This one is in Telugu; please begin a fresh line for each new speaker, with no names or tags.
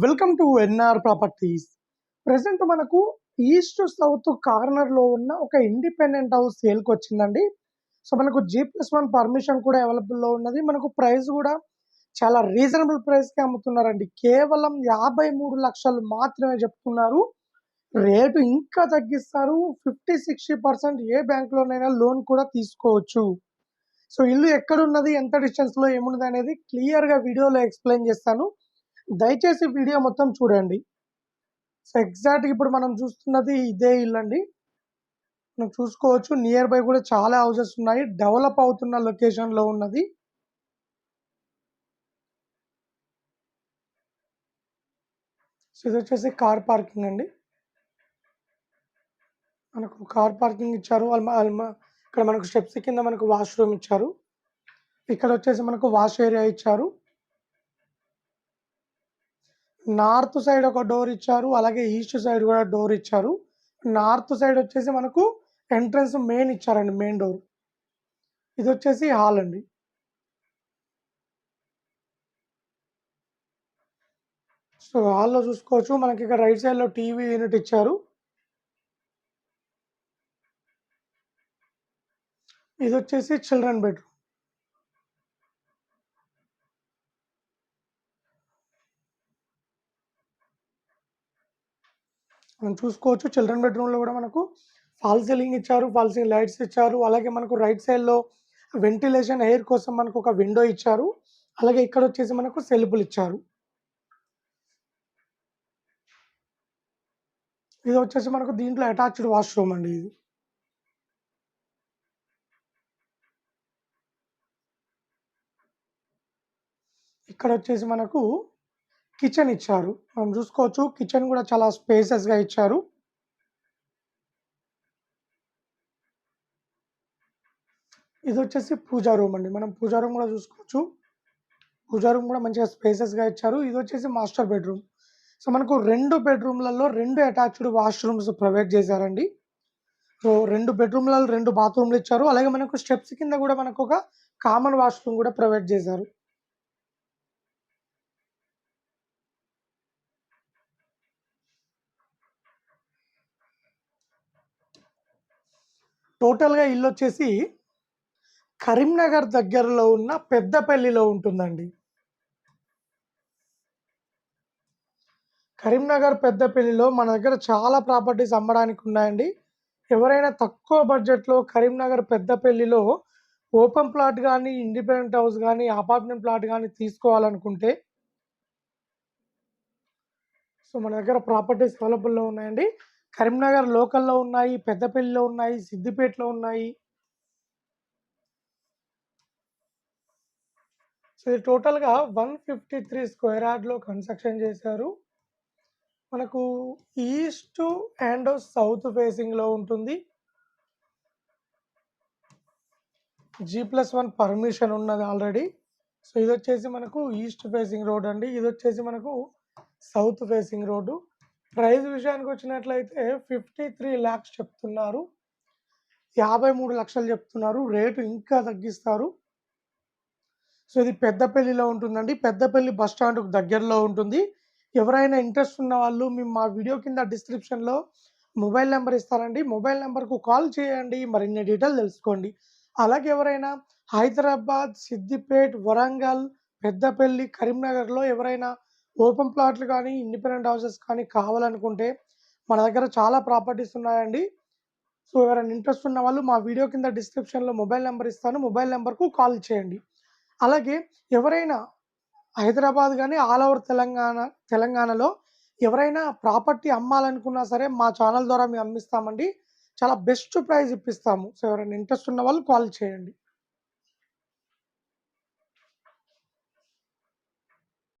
Welcome to NR properties. Present మనకు ఈస్ట్ సౌత్ కార్నర్లో ఉన్న ఒక ఇండిపెండెంట్ హౌస్ సేల్కి వచ్చిందండి. సో మనకు జీ ప్లస్ వన్ పర్మిషన్ కూడా అవైలబుల్లో ఉన్నది. మనకు ప్రైస్ కూడా చాలా రీజనబుల్ ప్రైస్కి అమ్ముతున్నారండి. కేవలం యాభై మూడు లక్షలు మాత్రమే చెప్తున్నారు. రేటు ఇంకా తగ్గిస్తారు. ఫిఫ్టీ సిక్స్టీ పర్సెంట్ ఏ బ్యాంక్ లోనైనా లోన్ కూడా తీసుకోవచ్చు. సో ఇల్లు ఎక్కడున్నది ఎంత డిస్టెన్స్లో ఏమున్నది అనేది క్లియర్గా వీడియోలో ఎక్స్ప్లెయిన్ చేస్తాను. దయచేసి వీడియో మొత్తం చూడండి. సో ఎగ్జాక్ట్గా ఇప్పుడు మనం చూస్తున్నది ఇదే ఇల్లు అండి. మనం చూసుకోవచ్చు. నియర్ బై కూడా చాలా హౌసెస్ ఉన్నాయి. డెవలప్ అవుతున్న లొకేషన్లో ఉన్నది. సో ఇది వచ్చేసి కార్ పార్కింగ్ అండి. మనకు కార్ పార్కింగ్ ఇచ్చారు. ఇక్కడ మనకు స్టెప్స్ కింద మనకు వాష్రూమ్ ఇచ్చారు. ఇక్కడ వచ్చేసి మనకు వాష్ ఏరియా ఇచ్చారు. నార్త్ సైడ్ ఒక డోర్ ఇచ్చారు అలాగే ఈస్ట్ సైడ్ కూడా డోర్ ఇచ్చారు. నార్త్ సైడ్ వచ్చేసి మనకు ఎంట్రన్స్ మెయిన్ ఇచ్చారండి మెయిన్ డోర్. ఇది వచ్చేసి హాల్ అండి. సో హాల్లో చూసుకోవచ్చు. మనకి ఇక్కడ రైట్ సైడ్లో టీవీ యూనిట్ ఇచ్చారు. ఇది వచ్చేసి చిల్డ్రన్ బెడ్రూమ్. మనం చూసుకోవచ్చు. చిల్డ్రన్ బెడ్రూమ్లో కూడా మనకు ఫాల్ సీలింగ్ ఇచ్చారు ఫాల్ సీలింగ్ లైట్స్ ఇచ్చారు. అలాగే మనకు రైట్ సైడ్లో వెంటిలేషన్ ఎయిర్ కోసం మనకు ఒక విండో ఇచ్చారు. అలాగే ఇక్కడ వచ్చేసి మనకు సెల్పులు ఇచ్చారు. ఇది వచ్చేసి మనకు దీంట్లో అటాచ్డ్ వాష్రూమ్ అండి ఇది. ఇక్కడ వచ్చేసి మనకు కిచెన్ ఇచ్చారు. మనం చూసుకోవచ్చు కిచెన్ కూడా చాలా స్పేసెస్గా ఇచ్చారు. ఇది వచ్చేసి పూజా రూమ్ అండి. మనం పూజా రూమ్ కూడా చూసుకోవచ్చు. పూజా రూమ్ కూడా మంచిగా స్పేసెస్గా ఇచ్చారు. ఇది వచ్చేసి మాస్టర్ బెడ్రూమ్ సో మనకు రెండు బెడ్రూమ్లలో రెండు అటాచ్డ్ వాష్రూమ్స్ ప్రొవైడ్ చేశారండి. సో రెండు బెడ్రూమ్లలో రెండు బాత్రూమ్లు ఇచ్చారు. అలాగే మనకు స్టెప్స్ కింద కూడా మనకు ఒక కామన్ వాష్రూమ్ కూడా ప్రొవైడ్ చేశారు. టోటల్గా ఇల్లు వచ్చేసి కరీంనగర్ దగ్గరలో ఉన్న పెద్దపల్లిలో ఉంటుందండి. కరీంనగర్ పెద్దపల్లిలో మన దగ్గర చాలా ప్రాపర్టీస్ అమ్మడానికి ఉన్నాయండి. ఎవరైనా తక్కువ బడ్జెట్లో కరీంనగర్ పెద్దపల్లిలో ఓపెన్ ప్లాట్ కానీ ఇండిపెండెంట్ హౌస్ కానీ అపార్ట్మెంట్ ప్లాట్ కానీ తీసుకోవాలనుకుంటే సో మన దగ్గర ప్రాపర్టీస్ అవైలబుల్లో ఉన్నాయండి. కరీంనగర్ లోకల్లో ఉన్నాయి పెద్దపల్లిలో ఉన్నాయి సిద్దిపేటలో ఉన్నాయి. సో ఇది టోటల్గా వన్ ఫిఫ్టీ త్రీ స్క్వేర్ యార్డ్లో కన్స్ట్రక్షన్ చేశారు. మనకు ఈస్ట్ అండ్ సౌత్ ఫేసింగ్లో ఉంటుంది. జీ ప్లస్ వన్ పర్మిషన్ ఉన్నది ఆల్రెడీ. సో ఇది వచ్చేసి మనకు ఈస్ట్ ఫేసింగ్ రోడ్ అండి. ఇది వచ్చేసి మనకు సౌత్ ఫేసింగ్ రోడ్డు. ప్రైజ్ విషయానికి వచ్చినట్లయితే ఫిఫ్టీ త్రీ ల్యాక్స్ చెప్తున్నారు. యాభై మూడు లక్షలు చెప్తున్నారు. రేటు ఇంకా తగ్గిస్తారు. సో ఇది పెద్దపల్లిలో ఉంటుందండి. పెద్దపల్లి బస్ స్టాండ్కు దగ్గరలో ఉంటుంది. ఎవరైనా ఇంట్రెస్ట్ ఉన్న వాళ్ళు మేము మా వీడియో కింద డిస్క్రిప్షన్లో మొబైల్ నెంబర్ ఇస్తారండి. మొబైల్ నెంబర్కు కాల్ చేయండి. మరిన్ని డీటెయిల్ తెలుసుకోండి. అలాగే ఎవరైనా హైదరాబాద్ సిద్దిపేట్ వరంగల్ పెద్దపల్లి కరీంనగర్లో ఎవరైనా ఓపెన్ ప్లాట్లు కానీ ఇండిపెండెంట్ హౌసెస్ కానీ కావాలనుకుంటే మన దగ్గర చాలా ప్రాపర్టీస్ ఉన్నాయండి. సో ఎవరైనా ఇంట్రెస్ట్ ఉన్న వాళ్ళు మా వీడియో కింద డిస్క్రిప్షన్లో మొబైల్ నెంబర్ ఇస్తాను. మొబైల్ నెంబర్కు కాల్ చేయండి. అలాగే ఎవరైనా హైదరాబాద్ కానీ ఆల్ ఓవర్ తెలంగాణ తెలంగాణలో ఎవరైనా ప్రాపర్టీ అమ్మాలనుకున్నా సరే మా ఛానల్ ద్వారా మేము అమ్మిస్తామండి. చాలా బెస్ట్ ప్రైస్ ఇప్పిస్తాము. సో ఎవరైనా ఇంట్రెస్ట్ ఉన్న వాళ్ళు కాల్ చేయండి.